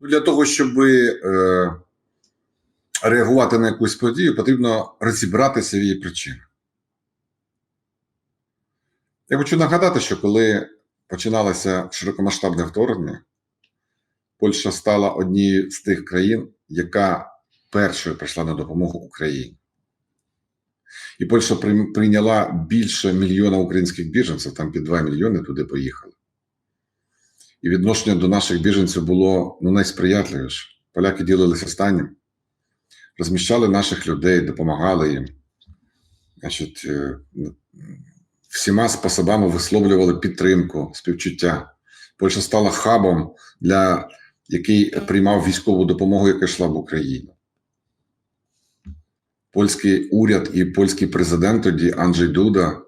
Для того, щоб е, реагувати на якусь подію, потрібно розібратися в її причинах. Я хочу нагадати, що коли починалося широкомасштабне вторгнення, Польща стала однією з тих країн, яка першою прийшла на допомогу Україні. І Польща прийняла більше мільйона українських біженців, там під 2 мільйони туди поїхали. І відношення до наших біженців було ну, найсприятливіше. Поляки ділилися останнім, розміщали наших людей, допомагали їм. Значить, е, всіма способами висловлювали підтримку, співчуття. Польща стала хабом, для, який приймав військову допомогу, яка йшла в Україну. Польський уряд і польський президент тоді Анджей Дуда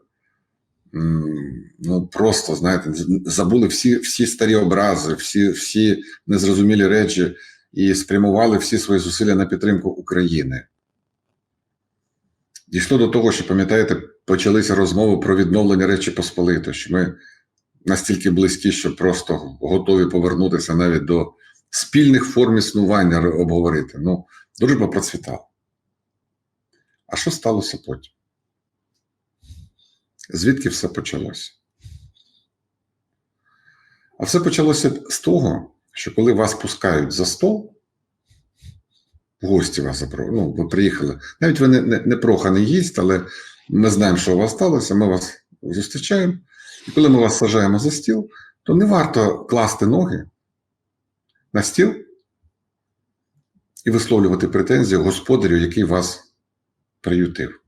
ну просто знаєте, забули всі, всі старі образи, всі, всі незрозумілі речі і спрямували всі свої зусилля на підтримку України. Дійшло до того, що, пам'ятаєте, почалися розмови про відновлення Речі Посполитої, що ми настільки близькі, що просто готові повернутися навіть до спільних форм існування обговорити. Ну, дружба процвітала. А що сталося потім? Звідки все почалося? А все почалося з того, що коли вас пускають за стол, гості вас запро... ну, ви приїхали. Навіть ви не, не, не проханий гість, але ми знаємо, що у вас сталося, ми вас зустрічаємо. І коли ми вас сажаємо за стіл, то не варто класти ноги на стіл і висловлювати претензії господарю, який вас приютив.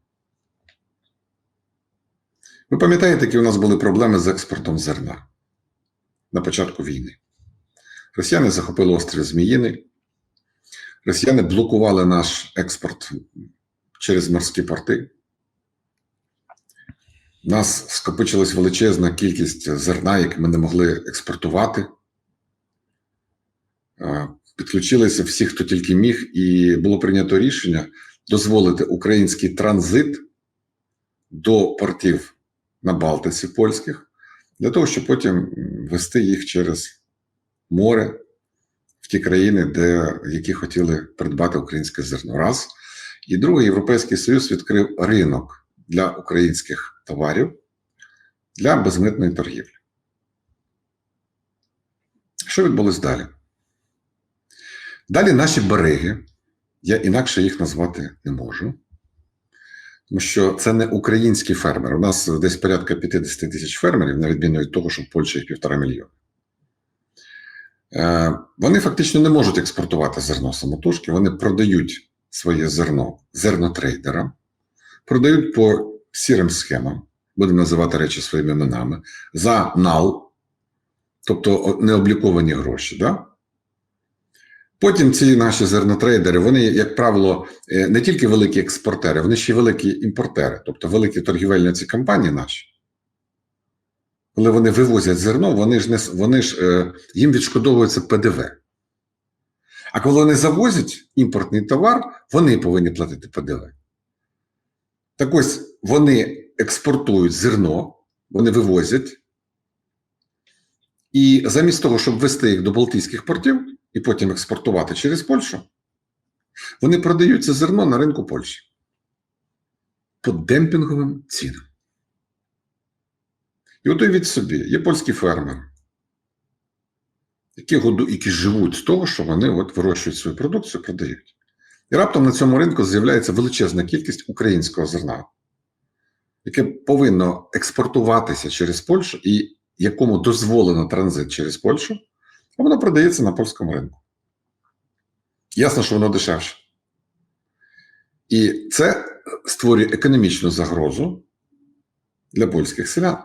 Ви пам'ятаєте, які у нас були проблеми з експортом зерна на початку війни? Росіяни захопили острів Зміїний, росіяни блокували наш експорт через морські порти. У нас скопичилась величезна кількість зерна, яке ми не могли експортувати. Е, Підключилися всі, хто тільки міг, і було прийнято рішення дозволити український транзит до портів на Балтиці польських, для того, щоб потім вести їх через море в ті країни, де, які хотіли придбати українське зерно. Раз. І другий, Європейський Союз відкрив ринок для українських товарів для безмитної торгівлі. Що відбулось далі? Далі наші береги, я інакше їх назвати не можу, тому що це не українські фермери. У нас десь порядка 50 тисяч фермерів, на відміну від того, що в Польщі їх півтора мільйона. Е, Вони фактично не можуть експортувати зерно самотужки, вони продають своє зерно зернотрейдерам, продають по сірим схемам, будемо називати речі своїми іменами, за нал, тобто необліковані гроші. Да? Потім ці наші зернотрейдери, вони, як правило, е, не тільки великі експортери, вони ще й великі імпортери, тобто великі торгівельні ці компанії наші. Коли вони вивозять зерно, вони ж не вони ж е, їм відшкодовується ПДВ. А коли вони завозять імпортний товар, вони повинні платити ПДВ. Так ось вони експортують зерно, вони вивозять. І замість того, щоб вести їх до Балтійських портів і потім експортувати через Польщу, вони продають це зерно на ринку Польщі по демпінговим цінам. І от уявіть собі, є польські фермери, які, які живуть з того, що вони от вирощують свою продукцію, продають. І раптом на цьому ринку з'являється величезна кількість українського зерна, яке повинно експортуватися через Польщу і якому дозволено транзит через Польщу, а воно продається на польському ринку. Ясно, що воно дешевше. І це створює економічну загрозу для польських селян.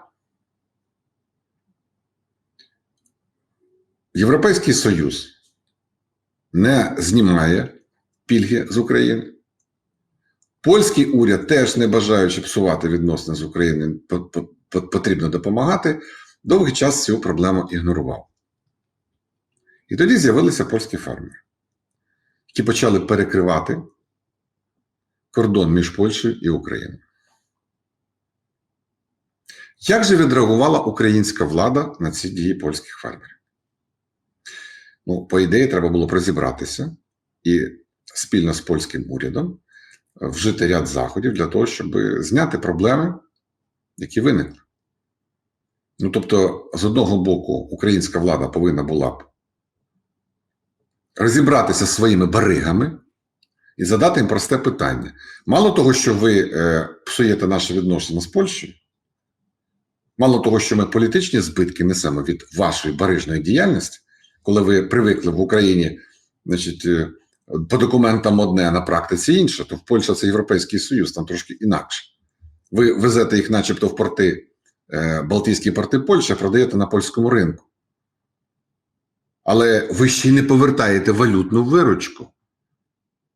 Європейський Союз не знімає пільги з України. Польський уряд, теж не бажаючи псувати відносини з Україною, по- по- по- потрібно допомагати, довгий час цю проблему ігнорував. І тоді з'явилися польські фермери, які почали перекривати кордон між Польщею і Україною. Як же відреагувала українська влада на ці дії польських фермерів? Ну, по ідеї, треба було розібратися і спільно з польським урядом е, вжити ряд заходів для того, щоб зняти проблеми, які виникли. Ну, тобто, з одного боку, українська влада повинна була б розібратися зі своїми баригами і задати їм просте питання. Мало того, що ви е, псуєте наші відносини з Польщею, мало того, що ми політичні збитки несемо від вашої барижної діяльності, коли ви привикли в Україні, значить, е, по документам одне, а на практиці інше, то в Польща це Європейський Союз, там трошки інакше. Ви везете їх, начебто, в порти, е, Балтійські порти Польщі, продаєте на польському ринку. Але ви ще й не повертаєте валютну виручку.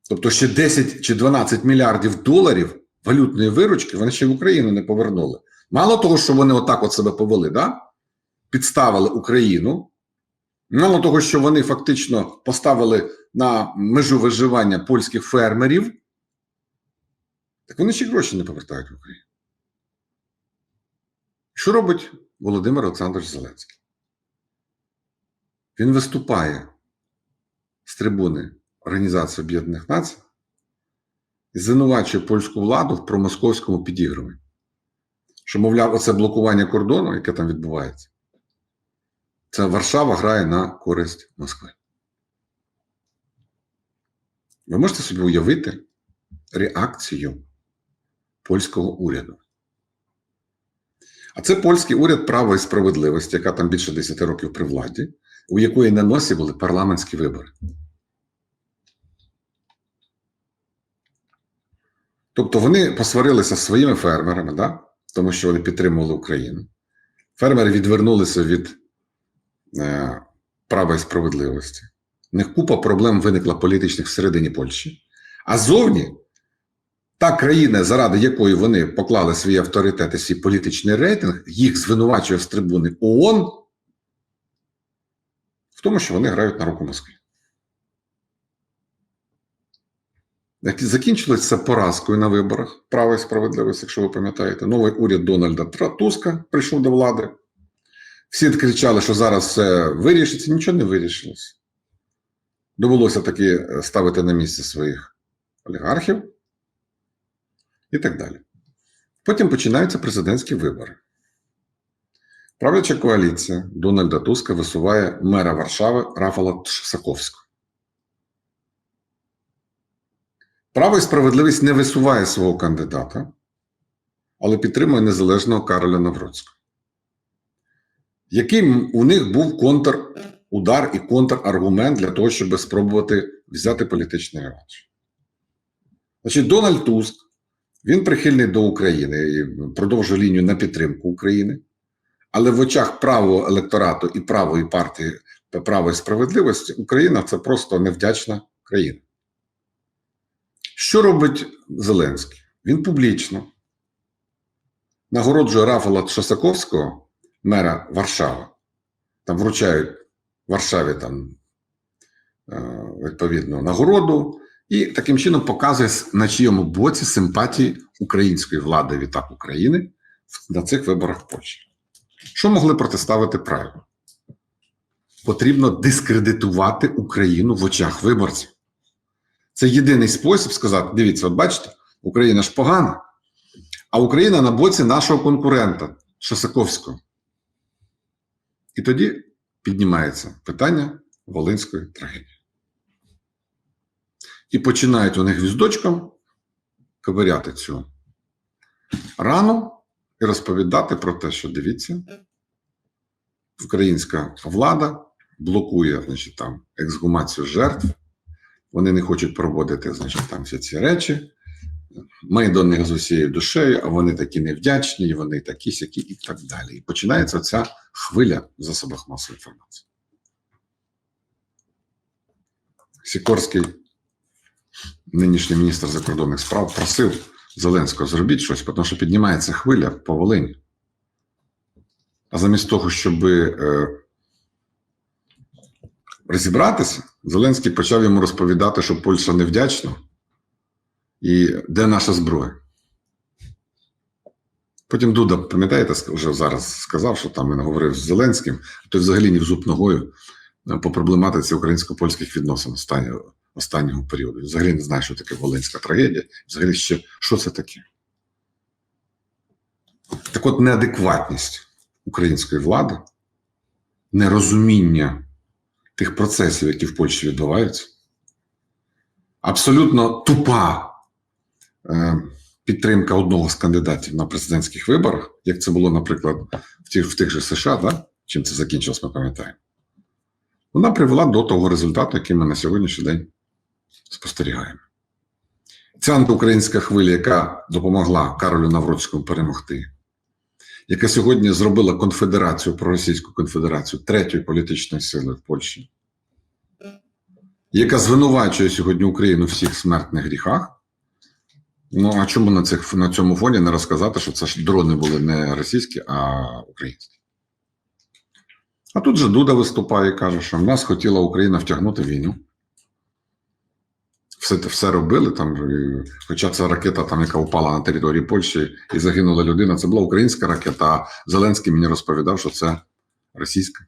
Тобто ще 10 чи 12 мільярдів доларів валютної виручки вони ще в Україну не повернули. Мало того, що вони отак от себе повели, да? підставили Україну. Мало того, що вони фактично поставили на межу виживання польських фермерів, так вони ще гроші не повертають в Україну. Що робить Володимир Олександрович Зеленський? Він виступає з трибуни Організації Об'єднаних Націй і звинувачує польську владу в промосковському підігруванні. Що, мовляв, оце блокування кордону, яке там відбувається, це Варшава грає на користь Москви. Ви можете собі уявити реакцію польського уряду. А це польський уряд права і справедливості, яка там більше 10 років при владі, у якої на носі були парламентські вибори. Тобто вони посварилися з своїми фермерами, да? тому що вони підтримували Україну. Фермери відвернулися від е, права і справедливості. У них купа проблем виникла політичних всередині Польщі. А зовні та країна, заради якої вони поклали свій авторитет і свій політичний рейтинг, їх звинувачує з трибуни ООН тому, що вони грають на руку Москві. Закінчилось це поразкою на виборах права і справедливості, якщо ви пам'ятаєте, новий уряд Дональда Туска прийшов до влади. Всі кричали, що зараз все вирішиться, нічого не вирішилось. Довелося таки ставити на місце своїх олігархів і так далі. Потім починаються президентські вибори. Правляча коаліція Дональда Туска висуває мера Варшави Рафала Саковського. Право і справедливість не висуває свого кандидата, але підтримує незалежного Кароля Навроцького. Який у них був контрудар і контраргумент для того, щоб спробувати взяти політичний реванш? Значить, Дональд Туск, він прихильний до України і продовжує лінію на підтримку України, але в очах правого електорату і правої партії право і справедливості Україна це просто невдячна країна. Що робить Зеленський? Він публічно нагороджує Рафала Шосаковського, мера Варшави. Там вручають Варшаві там, відповідну нагороду, і таким чином показує, на чиєму боці симпатії української влади відтак України на цих виборах в Польщі. Що могли протиставити правильно? Потрібно дискредитувати Україну в очах виборців. Це єдиний спосіб сказати: дивіться, от бачите, Україна ж погана, а Україна на боці нашого конкурента Шосаковського. І тоді піднімається питання Волинської трагедії. І починають вони гвіздочком ковиряти цю рану і розповідати про те, що дивіться, українська влада блокує значить, там, ексгумацію жертв. Вони не хочуть проводити значить, там всі ці речі. Ми до них з усією душею, а вони такі невдячні, вони такі сякі і так далі. І починається ця хвиля в засобах масової інформації. Сікорський, нинішній міністр закордонних справ, просив Зеленського зробіть щось, тому що піднімається хвиля по Волині. А замість того, щоб е, розібратися, Зеленський почав йому розповідати, що Польща невдячна і де наша зброя. Потім Дуда, пам'ятаєте, вже зараз сказав, що там він говорив з Зеленським, той взагалі ні в зуб ногою е, по проблематиці українсько-польських відносин останнього, періоду. Взагалі не знаю, що таке Волинська трагедія, взагалі ще що це таке. Так от неадекватність української влади, нерозуміння тих процесів, які в Польщі відбуваються, абсолютно тупа е, підтримка одного з кандидатів на президентських виборах, як це було, наприклад, в тих, в тих же США, да? чим це закінчилось, ми пам'ятаємо, вона привела до того результату, який ми на сьогоднішній день спостерігаємо. Ця антиукраїнська хвиля, яка допомогла Каролю Навроцькому перемогти, яка сьогодні зробила конфедерацію проросійську конфедерацію третьої політичної сили в Польщі, яка звинувачує сьогодні Україну в всіх смертних гріхах. Ну а чому на цих на цьому фоні не розказати, що це ж дрони були не російські, а українські? А тут же Дуда виступає і каже, що в нас хотіла Україна втягнути війну. Все все робили там, хоча ця ракета, там, яка впала на території Польщі і загинула людина, це була українська ракета. А Зеленський мені розповідав, що це російська.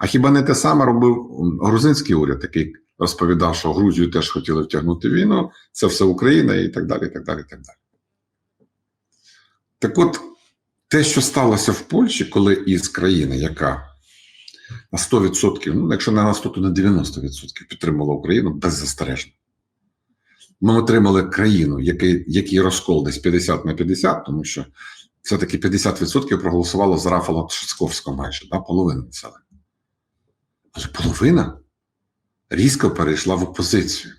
А хіба не те саме робив грузинський уряд, який розповідав, що Грузію теж хотіли втягнути війну, це все Україна і так далі. і так далі, і так далі. Так от, те, що сталося в Польщі, коли із країни, яка на 100%, ну, якщо не на 100, то на 90% підтримала Україну беззастережно. Ми отримали країну, який, який розкол десь 50 на 50, тому що все-таки 50% проголосувало за Рафала Трzaskowського майже, да, половина населення. Але половина різко перейшла в опозицію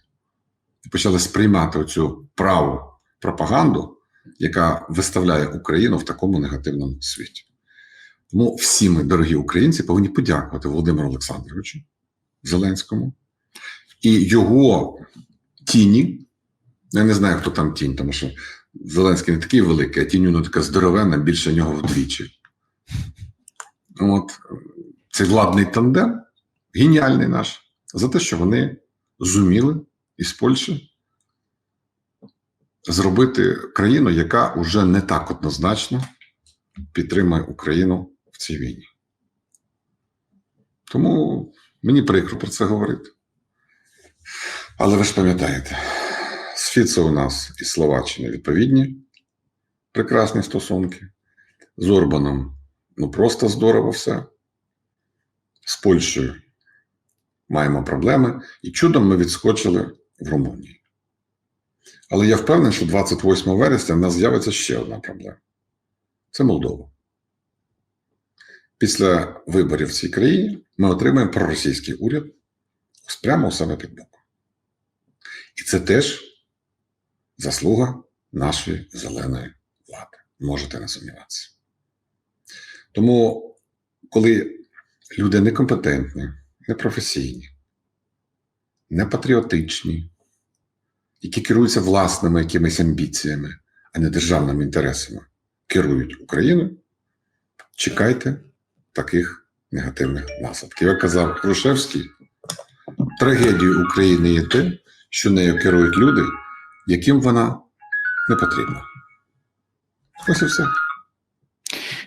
і почали сприймати оцю праву пропаганду, яка виставляє Україну в такому негативному світі. Тому всі ми, дорогі українці, повинні подякувати Володимиру Олександровичу Зеленському і його тіні. Я не знаю, хто там тінь, тому що Зеленський не такий великий, а тінь ну, така здоровенна, більше нього вдвічі. От цей владний тандем, геніальний наш, за те, що вони зуміли із Польщі зробити країну, яка вже не так однозначно підтримує Україну в цій війні. Тому мені прикро про це говорити. Але ви ж пам'ятаєте, Фіцо у нас і Словаччини відповідні прекрасні стосунки. З Орбаном ну просто здорово все. З Польщею маємо проблеми, і чудом ми відскочили в Румунії. Але я впевнений, що 28 вересня в нас з'явиться ще одна проблема це Молдова. Після виборів в цій країні ми отримаємо проросійський уряд прямо у себе під боком. І це теж заслуга нашої зеленої влади. Можете не сумніватися. Тому, коли люди некомпетентні, непрофесійні, непатріотичні, які керуються власними якимись амбіціями, а не державними інтересами, керують Україною, чекайте таких негативних наслідків. Як казав Крушевський, трагедією України є те, що нею керують люди, яким вона не потрібна. Ось і все.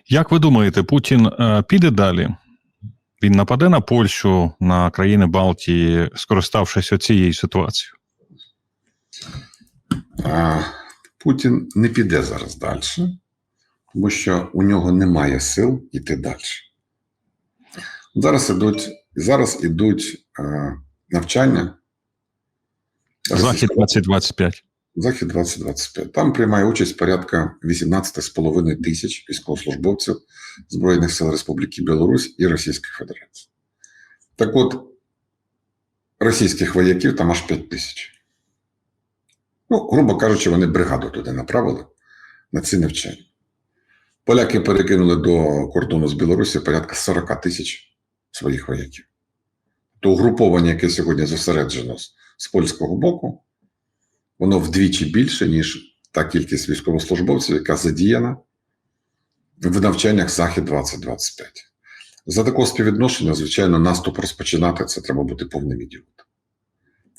Як ви думаєте, Путін е, піде далі? Він нападе на Польщу, на країни Балтії, скориставшись оцією ситуацією? Путін не піде зараз далі, тому що у нього немає сил йти далі. Зараз ідуть, зараз ідуть е, навчання. Захід 2025. Захід 2025. Там приймає участь порядка 18,5 тисяч військовослужбовців Збройних сил Республіки Білорусь і Російської Федерації. Так от, російських вояків там аж 5 тисяч. Ну, грубо кажучи, вони бригаду туди направили на ці навчання. Поляки перекинули до кордону з Білорусі порядка 40 тисяч своїх вояків. То угруповання, яке сьогодні зосереджено з- польського боку, воно вдвічі більше, ніж та кількість військовослужбовців, яка задіяна в навчаннях Захід 2025. За такого співвідношення, звичайно, наступ розпочинати це треба бути повним ідіотом.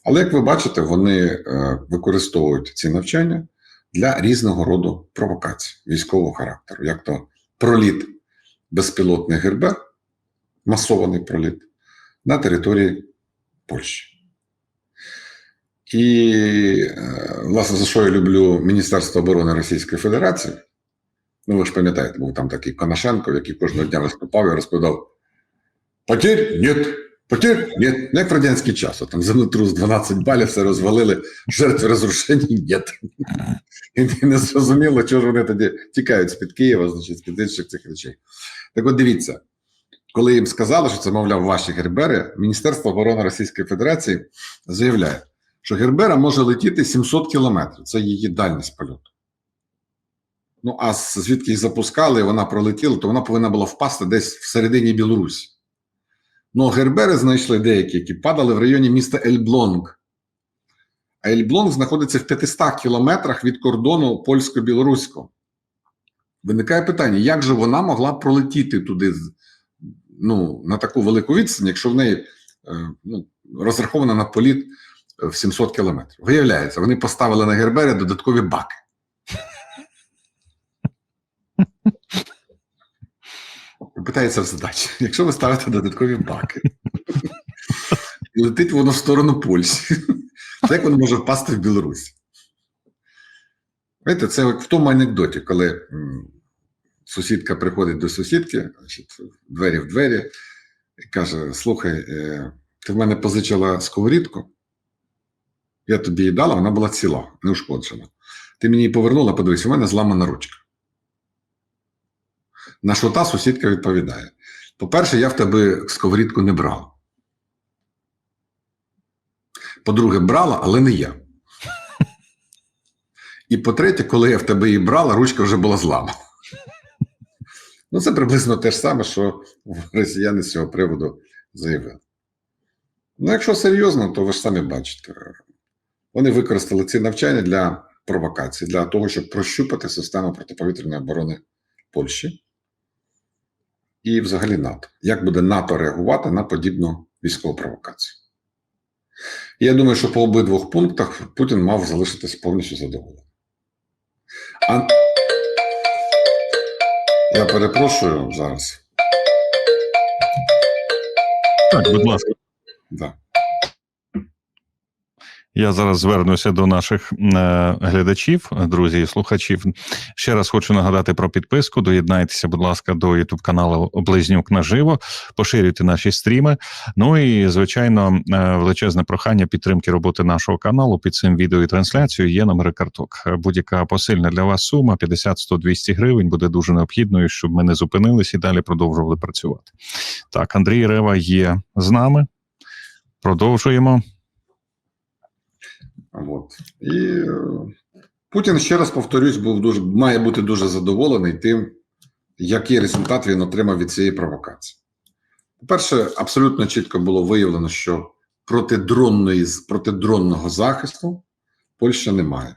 Але як ви бачите, вони е, використовують ці навчання для різного роду провокацій військового характеру, як то проліт безпілотних ГРБ, масований проліт, на території Польщі. І, е, власне, за що я люблю Міністерство оборони Російської Федерації. Ну, ви ж пам'ятаєте, був там такий Конашенко, який кожного дня виступав і розповідав: Потерь? Ні. Потерь? Ні. Не як в радянський час. Там землетрус 12 балів, все розвалили, жертв розрушень ні. І не зрозуміло, чого ж вони тоді тікають з-під Києва, значить, з-під інших цих речей. Так от дивіться, коли їм сказали, що це, мовляв, ваші гербери, Міністерство оборони Російської Федерації заявляє, що Гербера може летіти 700 кілометрів. Це її дальність польоту. Ну, а звідки їх запускали, вона пролетіла, то вона повинна була впасти десь всередині Білорусі. Ну, Гербери знайшли деякі, які падали в районі міста Ельблонг. А Ельблонг знаходиться в 500 кілометрах від кордону польсько-білоруського. Виникає питання, як же вона могла пролетіти туди ну, на таку велику відстань, якщо в неї е, ну, розрахована на політ в 700 кілометрів. Виявляється, вони поставили на Гербері додаткові баки. Питається в задачі. Якщо ви ставите додаткові баки, і летить воно в сторону Польщі, то як воно може впасти в Білорусі? Знаєте, це в тому анекдоті, коли сусідка приходить до сусідки, значить, двері в двері, і каже: Слухай, е, ти в мене позичила сковорідку, я тобі її дала, вона була ціла, неушкоджена. Ти мені її повернула, подивись, у мене зламана ручка. На що та сусідка відповідає: по-перше, я в тебе сковорідку не брав. По-друге, брала, але не я. І по-третє, коли я в тебе її брала, ручка вже була зламана. Ну, це приблизно те ж саме, що росіяни з цього приводу заявили. Ну, якщо серйозно, то ви ж самі бачите. Вони використали ці навчання для провокації, для того, щоб прощупати систему протиповітряної оборони Польщі і взагалі НАТО. Як буде НАТО реагувати на подібну військову провокацію? Я думаю, що по обидвох пунктах Путін мав залишитися повністю задоволений. А... Я перепрошую зараз. Так, будь ласка. Да. Я зараз звернуся до наших е, глядачів, друзі і слухачів. Ще раз хочу нагадати про підписку. Доєднайтеся, будь ласка, до youtube каналу Близнюк наживо, поширюйте наші стріми. Ну і звичайно, е, величезне прохання підтримки роботи нашого каналу під цим відео і трансляцією є номери карток. Будь-яка посильна для вас сума 50, 100, 200 гривень буде дуже необхідною, щоб ми не зупинились і далі продовжували працювати. Так, Андрій Рева є з нами. Продовжуємо. От. І е, Путін, ще раз повторюсь, був дуже, має бути дуже задоволений тим, який результат він отримав від цієї провокації. По-перше, абсолютно чітко було виявлено, що протидронної, протидронного захисту Польща не має.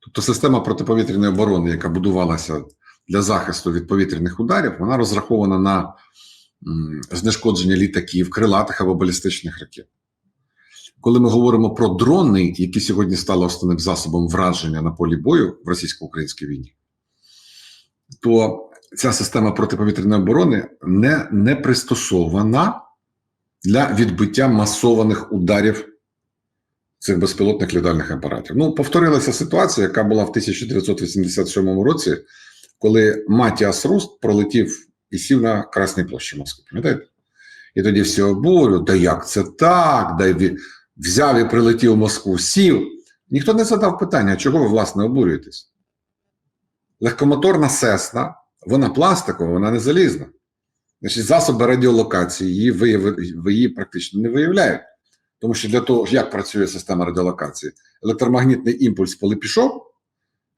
Тобто система протиповітряної оборони, яка будувалася для захисту від повітряних ударів, вона розрахована на знешкодження літаків, крилатих або балістичних ракет. Коли ми говоримо про дрони, які сьогодні стали основним засобом враження на полі бою в російсько-українській війні, то ця система протиповітряної оборони не, не пристосована для відбиття масованих ударів цих безпілотних літальних апаратів. Ну, повторилася ситуація, яка була в 1987 році, коли Матіас Руст пролетів і сів на Красній площі Москви. Пам'ятаєте? І тоді всі обурюють, да як це так? Да взяв і прилетів в Москву, сів. Ніхто не задав питання, чого ви, власне, обурюєтесь? Легкомоторна сесна, вона пластикова, вона не залізна. Значить, засоби радіолокації її, вияви, її практично не виявляють. Тому що для того, як працює система радіолокації, електромагнітний імпульс, коли пішов,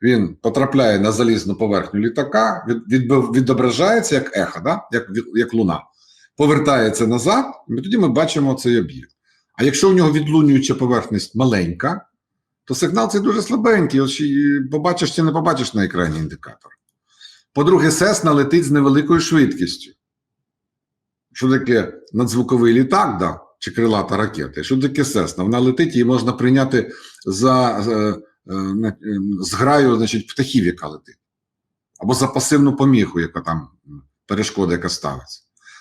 він потрапляє на залізну поверхню літака, від, відображається як ехо, да? як, як луна, повертається назад, і тоді ми бачимо цей об'єкт. А якщо у нього відлунююча поверхність маленька, то сигнал цей дуже слабенький. Побачиш чи не побачиш на екрані індикатор. По-друге, Сесна летить з невеликою швидкістю. Що таке надзвуковий літак, да, чи крилата ракета? Що таке Сесна? Вона летить, її можна прийняти за е, е, е, зграю значить, птахів, яка летить. Або за пасивну поміху, яка там перешкода, яка ставиться.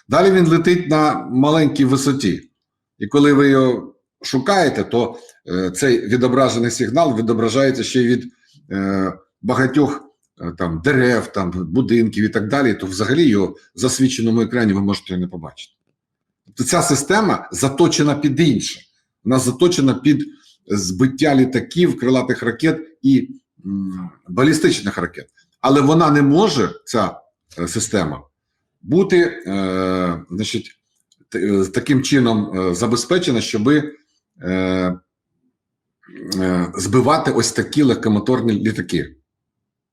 Далі він летить на маленькій висоті. І коли ви його шукаєте, то е, цей відображений сигнал відображається ще й від е, багатьох е, там, дерев, там, будинків і так далі, то взагалі його в засвіченому екрані ви можете не побачити. Тобто ця система заточена під інше. Вона заточена під збиття літаків, крилатих ракет і балістичних ракет. Але вона не може, ця система, бути е, значить, таким чином е, забезпечена, щоби е, е, збивати ось такі легкомоторні літаки,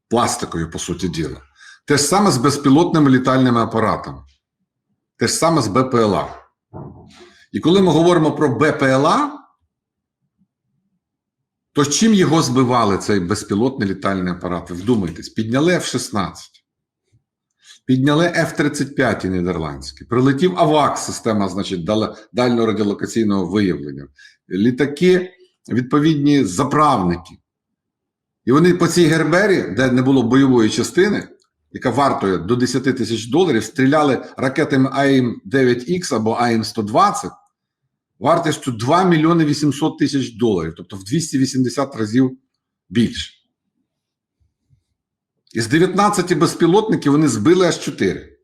пластикові, по суті діла. Те ж саме з безпілотними літальними апаратами, те ж саме з БПЛА. І коли ми говоримо про БПЛА, то чим його збивали цей безпілотний літальний апарат? Вдумайтесь, підняли F-16, підняли F-35 нідерландські, прилетів АВАК, система значить, дал- дальнього радіолокаційного виявлення, літаки, відповідні заправники. І вони по цій гербері, де не було бойової частини, яка вартує до 10 тисяч доларів, стріляли ракетами АІМ-9Х або АІМ-120 вартістю 2 мільйони 800 тисяч доларів, тобто в 280 разів більше. Із 19 безпілотників вони збили аж 4,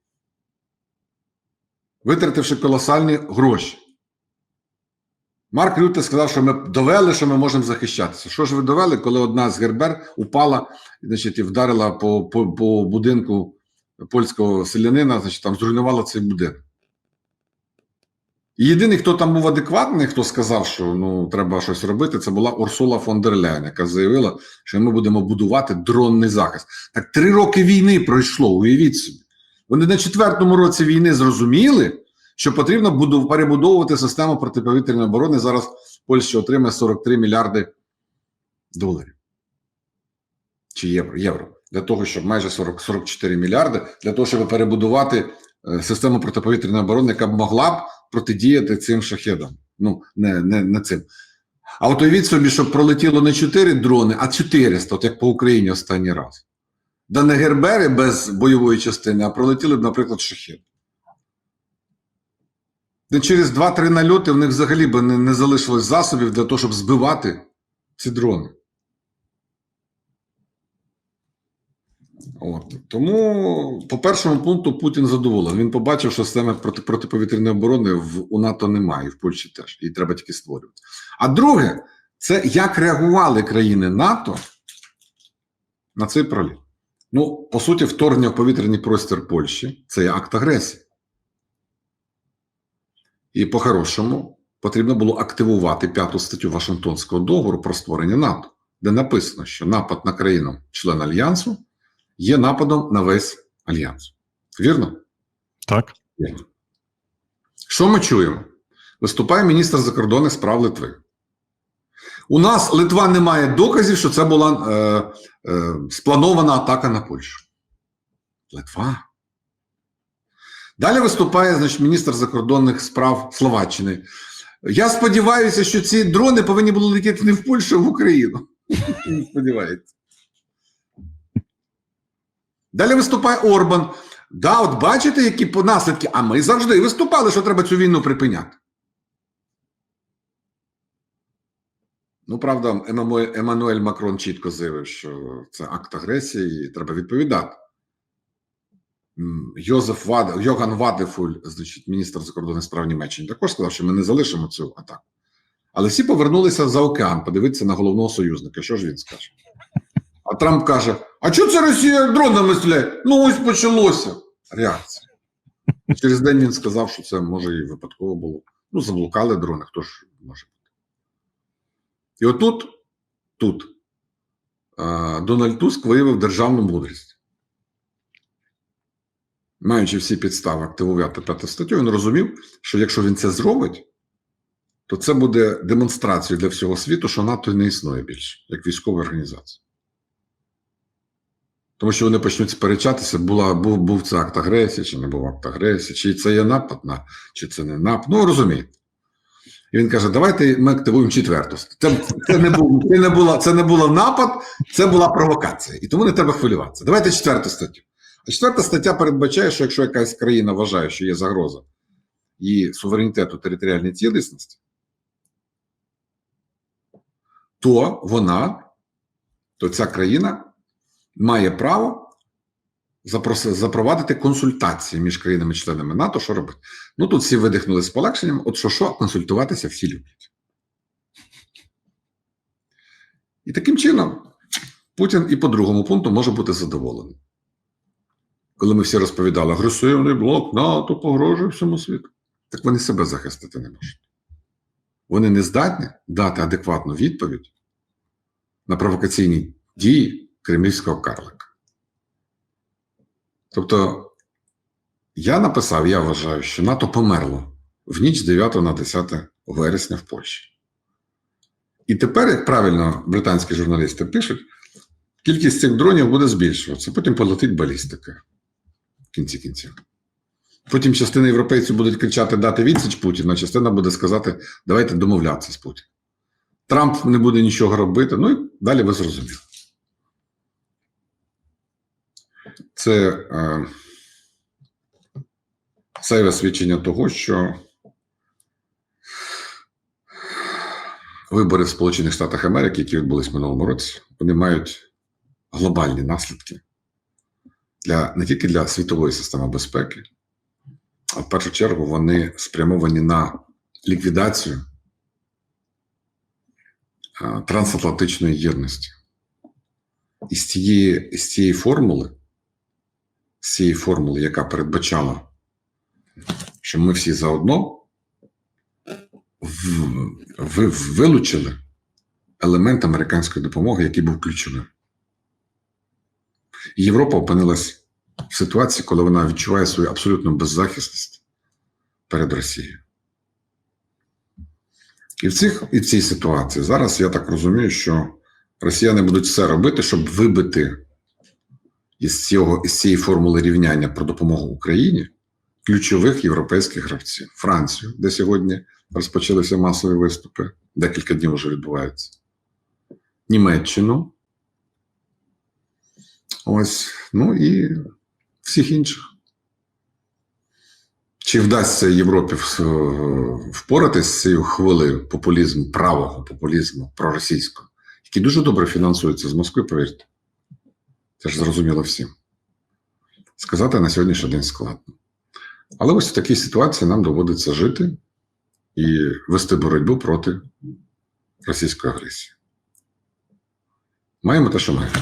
витративши колосальні гроші. Марк Рюте сказав, що ми довели, що ми можемо захищатися. Що ж ви довели, коли одна з гербер упала значить, і вдарила по, по, по будинку польського селянина, значить, там зруйнувала цей будинок. Єдиний, хто там був адекватний, хто сказав, що ну треба щось робити, це була Урсула фон дер Ляйн, яка заявила, що ми будемо будувати дронний захист. Так три роки війни пройшло, уявіть собі. Вони на четвертому році війни зрозуміли, що потрібно буду перебудовувати систему протиповітряної оборони. Зараз Польща отримає 43 мільярди доларів чи євро, євро для того, щоб майже 40, 44 мільярди, для того, щоб перебудувати систему протиповітряної оборони, яка б могла б протидіяти цим шахедам. Ну, не, не, не цим. А от уявіть собі, щоб пролетіло не 4 дрони, а 400, от як по Україні останній раз. Да не гербери без бойової частини, а пролетіли б, наприклад, шахед. Де через 2-3 нальоти в них взагалі б не, не залишилось засобів для того, щоб збивати ці дрони. От. Тому, по першому пункту, Путін задоволений. Він побачив, що системи проти, протиповітряної оборони в, у НАТО немає, і в Польщі теж. Її треба тільки створювати. А друге, це як реагували країни НАТО на цей проліт. Ну, по суті, вторгнення в повітряний простір Польщі це є акт агресії. І по-хорошому потрібно було активувати п'яту статтю Вашингтонського договору про створення НАТО, де написано, що напад на країну член альянсу є нападом на весь альянс. Вірно? Так. Вірно. Що ми чуємо? Виступає міністр закордонних справ Литви. У нас Литва не має доказів, що це була е, е, спланована атака на Польщу. Литва. Далі виступає значить, міністр закордонних справ Словаччини. Я сподіваюся, що ці дрони повинні були летіти не в Польщу, а в Україну. Не сподівається. Далі виступає Орбан. Да, от бачите, які наслідки, а ми завжди виступали, що треба цю війну припиняти. Ну, правда, Еммануель Макрон чітко заявив, що це акт агресії і треба відповідати. Йозеф Вад... Йоган Вадефуль, значить, міністр закордонних справ Німеччини, також сказав, що ми не залишимо цю атаку. Але всі повернулися за океан, подивитися на головного союзника. Що ж він скаже? А Трамп каже: А чого це Росія дронами стріляє? Ну ось почалося. Реакція. Через день він сказав, що це може і випадково було. Ну, заблукали дрони, хто ж може бути. І отут, тут, Дональд Туск виявив державну мудрість. Маючи всі підстави активувати п'яту статтю, він розумів, що якщо він це зробить, то це буде демонстрацією для всього світу, що НАТО не існує більше, як військова організація. Тому що вони почнуть сперечатися, була, був, був це акт агресії, чи не був акт агресії, чи це є напад, на, чи це не напад. Ну, розумієте. І він каже: давайте ми активуємо четверту. Це, це, не був, це, не було, це не було напад, це була провокація. І тому не треба хвилюватися. Давайте четверту статтю. А четверта стаття передбачає, що якщо якась країна вважає, що є загроза її суверенітету територіальній цілісності, то вона, то ця країна має право запровадити консультації між країнами-членами НАТО, що робити. Ну тут всі видихнули з полегшенням, от що що, консультуватися всі люблять. І таким чином Путін і по другому пункту може бути задоволений. Коли ми всі розповідали, агресивний блок НАТО погрожує всьому світу, так вони себе захистити не можуть. Вони не здатні дати адекватну відповідь на провокаційні дії кремлівського карлика. Тобто, я написав, я вважаю, що НАТО померло в ніч 9 на 10 вересня в Польщі. І тепер, як правильно британські журналісти пишуть, кількість цих дронів буде збільшуватися, потім полетить балістика в кінці кінців. Потім частина європейців будуть кричати дати відсіч Путіну, а частина буде сказати, давайте домовлятися з Путіним. Трамп не буде нічого робити. Ну і далі ви зрозуміли. Це е, зайве свідчення того, що вибори в Сполучених Штатах Америки, які відбулись минулому році, вони мають глобальні наслідки для, не тільки для світової системи безпеки, а в першу чергу вони спрямовані на ліквідацію трансатлантичної єдності. І з цієї, з цієї формули, цієї формули, яка передбачала, що ми всі заодно вилучили елемент американської допомоги, який був ключовим. Європа опинилась в ситуації, коли вона відчуває свою абсолютну беззахисність перед Росією. І в, цих, і в цій ситуації зараз я так розумію, що росіяни будуть все робити, щоб вибити із, цього, із цієї формули рівняння про допомогу Україні ключових європейських гравців. Францію, де сьогодні розпочалися масові виступи, декілька днів вже відбуваються. Німеччину. Ось, ну і всіх інших. Чи вдасться Європі в- впоратись з цією хвилею популізму, правого популізму проросійського, який дуже добре фінансується з Москви, повірте. Це ж зрозуміло всім. Сказати на сьогоднішній день складно. Але ось в такій ситуації нам доводиться жити і вести боротьбу проти російської агресії. Маємо те, що маємо.